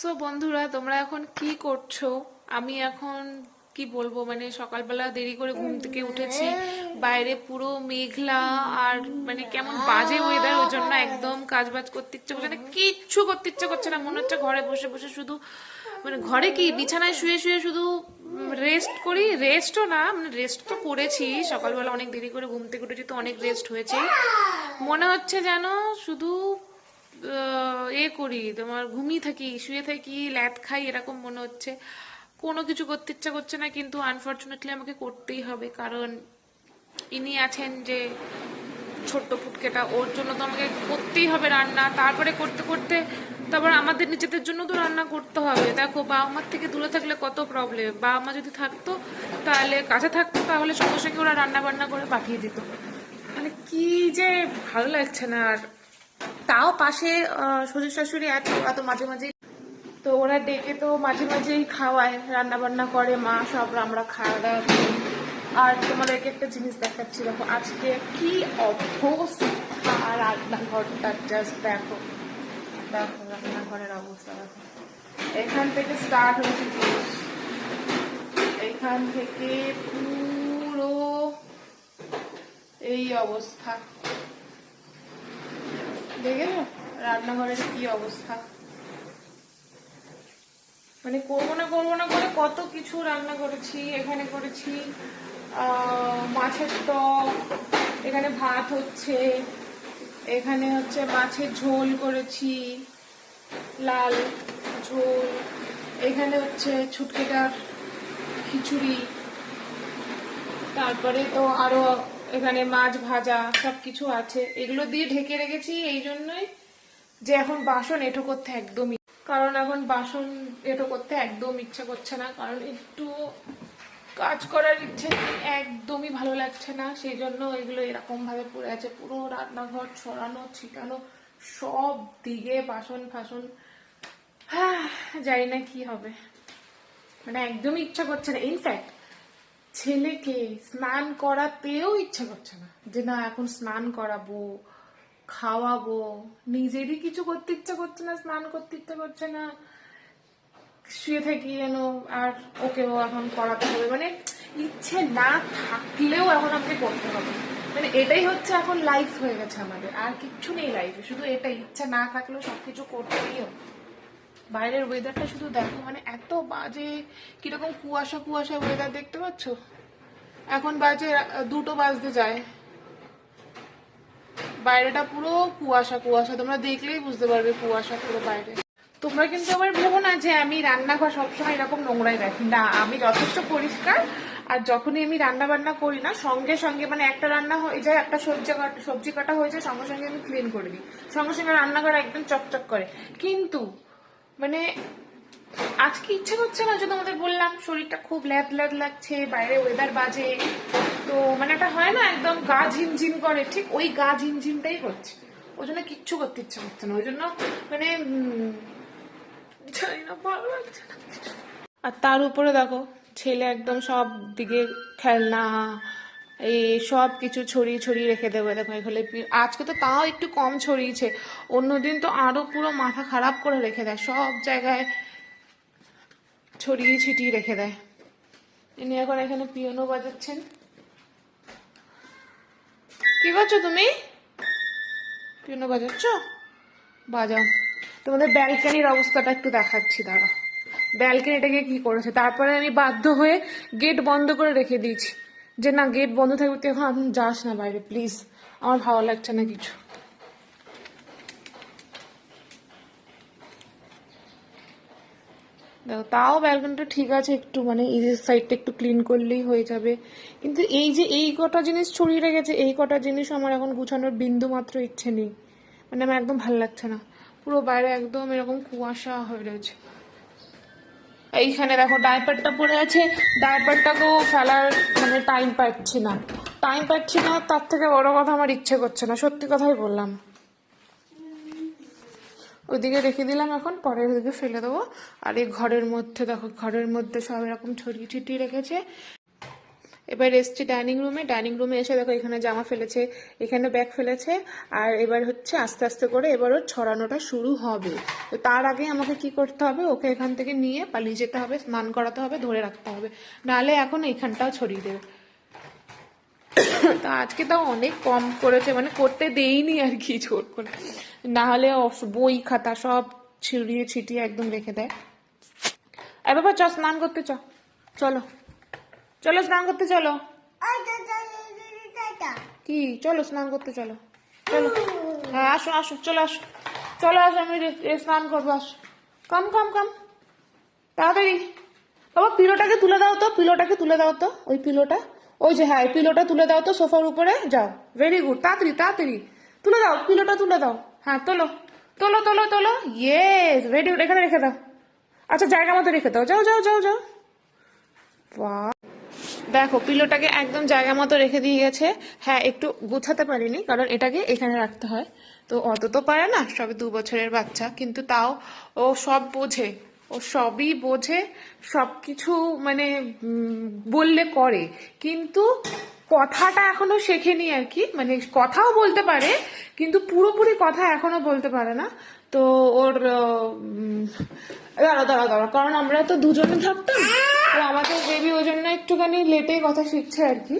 So বন্ধুরা, তোমরা এখন কি করছ? আমি এখন কি বলব? মানে সকালবেলা দেরি করে ঘুম থেকে উঠেছি। বাইরে পুরো মেঘলা আর মানে কেমন বাজে ওয়েদার ওই জন্য একদম কাজ বাজ করতে ইচ্ছে করছে না। কিচ্ছু করতে ইচ্ছে করছে না। মনে হচ্ছে ঘরে বসে বসে শুধু মানে ঘরে কি বিছানায় শুয়ে শুয়ে শুধু রেস্ট করি? রেস্টও না মানে রেস্ট তো করেছি। সকালবেলা অনেক দেরি করে ঘুম থেকে উঠেছি, তো অনেক রেস্ট হয়েছে। মনে হচ্ছে যেন শুধু এ করি, তোমার ঘুমিয়ে থাকি, শুয়ে থাকি ল্যাট খাই, এরকম মনে হচ্ছে। কোনো কিছু করতে ইচ্ছা করছে না, কিন্তু আনফর্চুনেটলি আমাকে করতেই হবে, কারণ ইনি আছেন যে ছোট্ট ফুটকেটা, ওর জন্য তো আমাকে করতেই হবে রান্না। তারপরে করতে করতে তারপর আমাদের নিজেদের জন্য তো রান্না করতে হবে। দেখো বাবা মার থেকে দূরে থাকলে কত প্রবলেম বাবা মা যদি থাকতো, তাহলে কাছে থাকতো, তাহলে সঙ্গে সঙ্গে ওরা রান্না বান্না করে পাঠিয়ে দিত। মানে কি যে ভালো লাগছে না আর তাও পাশে শ্বশুর শাশুড়ি আছে ওরা তো মাঝে মাঝে তো ওরা ডেকে তো মাঝে মাঝেই খাওয়ায় রান্না বান্না করে, মা সব আমরা খাওয়া দাওয়া করি। আর তোমাদেরকে একটা জিনিস দেখাচ্ছি, দেখো, আজকে কি অবস্থা রান্নাঘরটা জাস্ট দেখো। দেখো, রান্নাঘরের অবস্থা, দেখো। এখান থেকে স্টার্ট হয়েছে জিনিস। এখান থেকে পুরো এই অবস্থা। দেখেছ রান্নাঘরের কি অবস্থা। মানে করব না করব না করে কত কিছু রান্না করেছি, এখানে করেছি মাছের টক, এখানে ভাত হচ্ছে, এখানে হচ্ছে মাছের ঝোল করেছি, লাল ঝোল, এখানে হচ্ছে ছুটকিটার খিচুড়ি, তারপরে তো আরও এখানে মাছ ভাজা সব কিছু আছে। এগুলো দিয়ে ঢেকে রেখেছি, এই জন্যই যে এখন বাসন এঁটো করতে একদমই কারণ এখন বাসন এঁটো করতে একদম ইচ্ছা করছে না, কারণ একটু কাজ করার ইচ্ছে একদমই ভালো লাগছে না। সেই জন্য এগুলো এরকম ভাবে পড়ে আছে। পুরো রান্নাঘর ছড়ানো, ছিটানো, সব দিকে বাসন ফাসন। হ্যাঁ জানি না কি হবে। মানে একদমই ইচ্ছা করছে না। ইনফ্যাক্ট ছেলেকে স্নান করাতেও ইচ্ছে করছে না যে না, এখন স্নান করাবো, খাওয়াবো। নিজেরই কিছু করতে ইচ্ছা করছে না, স্নান করতে ইচ্ছা করছে না। শুয়ে থাকি যেন আর ওকেও এখন করাতে হবে। মানে ইচ্ছে না থাকলেও এখন আমাকে করতে হবে। মানে এটাই হচ্ছে এখন লাইফ হয়ে গেছে আমাদের। আর কিচ্ছু নেই লাইফে শুধু এটা, ইচ্ছা না থাকলেও সবকিছু করতেই হবে। বাইরের ওয়েদারটা শুধু দেখো মানে এত বাজে, কীরকম কুয়াশা কুয়াশা ওয়েদার দেখতে পাচ্ছ? এখন বাজে দুটো বাজতে যায়। বাইরেটা পুরো কুয়াশা কুয়াশা, তোমরা দেখলেই বুঝতে পারবে কুয়াশা পুরো বাইরে। তোমরা কিন্তু আবার ভেবো না যে আমি রান্নাঘর সবসময় এরকম নোংরাই রাখি। না, আমি যথেষ্ট পরিষ্কার, আর যখনই আমি রান্না বান্না করি না, সঙ্গে সঙ্গে মানে একটা রান্না হয়ে যায়, একটা সবজি কাটা সবজি কাটা হয়ে যায়, সঙ্গে সঙ্গে আমি ক্লিন করে দিই। সঙ্গে সঙ্গে রান্নাঘর একদম চকচক করে। কিন্তু মানে আজকে ইচ্ছে করছে না যে তোমাদের বললাম, শরীরটা খুব ল্যাদ ল্যাদ লাগছে, বাইরে ওয়েদার বাজে, তো মানে একটা হয় না, একদম গা ঝিমঝিম করে, ঠিক ওই গা ঝিমঝিমটাই করছে ওই জন্য কিচ্ছু করতে ইচ্ছে করছে না, ওই জন্য মানে না। আর তার উপরে দেখো, ছেলে একদম সব দিকে খেলনা এই সব কিছু ছড়িয়ে ছড়িয়ে রেখে দেবে দেখো এখানে আজকে তো তাও একটু কম ছড়িয়েছে। অন্যদিন তো আরও পুরো মাথা খারাপ করে রেখে দেয়, সব জায়গায় ছড়িয়ে ছিটিয়ে রেখে দেয়। ইনি এখন এখানে পিয়ানো বাজাচ্ছেন। কি করছ তুমি? পিয়ানো বাজাচ্ছ? বাজাও। তোমাদের ব্যালকানির অবস্থাটা একটু দেখাচ্ছি দাঁড়া ব্যালকানিটাকে কি করেছে? তারপরে আমি বাধ্য হয়ে গেট বন্ধ করে রেখে দিয়েছি। যে না গেট বন্ধ থাকবে, তুই এখন আপনি যাস না বাইরে প্লিজ আমার ভালো লাগছে না কিছু। তাও ব্যালকনিটা ঠিক আছে, একটু মানে যে সাইডটা একটু ক্লিন করলেই হয়ে যাবে। কিন্তু এই যে এই কটা জিনিস ছড়িয়ে রেখেছে, এই কটা জিনিস আমার এখন গুছানোর বিন্দু মাত্র ইচ্ছে নেই। মানে আমার একদম ভালো লাগছে না। পুরো বাইরে একদম এরকম কুয়াশা হয়ে রয়েছে। এইখানে দেখো ডাইপারটা পড়ে আছে। ডাইপারটাকেও ফেলার মানে টাইম পাচ্ছি না। টাইম পাচ্ছি না, তার থেকে বড় কথা আমার ইচ্ছে করছে না। সত্যি কথাই বললাম। ওইদিকে রেখে দিলাম এখন, পরে ওইদিকে ফেলে দেবো। আর এই ঘরের মধ্যে দেখো, ঘরের মধ্যে সব এরকম ছড়িয়ে ছিটিয়ে রেখেছে। এবার এসছে ডাইনিং রুমে। ডাইনিং রুমে এসে দেখো এখানে জামা ফেলেছে, এখানে ব্যাগ ফেলেছে, আর এবার হচ্ছে আস্তে আস্তে করে এবার ওর ছড়ানোটা শুরু হবে। তো তার আগে আমাকে কি করতে হবে? ওকে এখান থেকে নিয়ে পালিয়ে যেতে হবে, স্নান করাতে হবে, ধরে রাখতে হবে। নাহলে এখন এখানটাও ছড়িয়ে দেবে। তা আজকে তাও অনেক কম করেছে মানে করতে দেইনি আর কি জোর করে। নাহলে বই খাতা সব ছিড়িয়ে ছিটিয়ে একদম রেখে দেয়। এ বাবা, চ, স্নান করতে চ। চলো। চলো স্নান করতে চলো। কি? চলো স্নান করতে চলো। চলো। হ্যাঁ আসো আসো চলো আসো। চলো আসো আমি স্নান করব আসো। কম কম কম। তাড়াতাড়ি। বাবা পিলোটাকে তুলে দাও তো পিলোটাকে তুলে দাও তো ওই পিলোটা। ওই যে হ্যাঁ পিলোটা তুলে দাও তো সোফার উপরে যাও। ভেরি গুড তাড়াতাড়ি তাড়াতাড়ি। তুলে দাও পিলোটা তুলে দাও। হ্যাঁ তোলো। তোলো তোলো তোলো। ইয়েস ভেরি গুড এখানে রেখে দাও। আচ্ছা জায়গা মতো রেখে দাও। যাও যাও যাও যাও। বাহ। দেখো পিলোটাকে একদম জায়গা মতো রেখে দিয়ে গেছে। হ্যাঁ একটু গুছাতে পারিনি, কারণ এটাকে এখানে রাখতে হয়। তো অত তো পারে না, সবে দু বছরের বাচ্চা, কিন্তু তাও ও সব বোঝে, ও সবই বোঝে সব কিছু মানে বললে করে। কিন্তু কথাটা এখনও শেখেনি আর কি মানে কথাও বলতে পারে, কিন্তু পুরোপুরি কথা এখনও বলতে পারে না। তো ওর আলাদা আলাদা কারণ আমরা তো দুজনে থাকতাম। আর আমাদের বেবি ওই জন্য একটুখানি লেটে কথা শিখছে আর কি।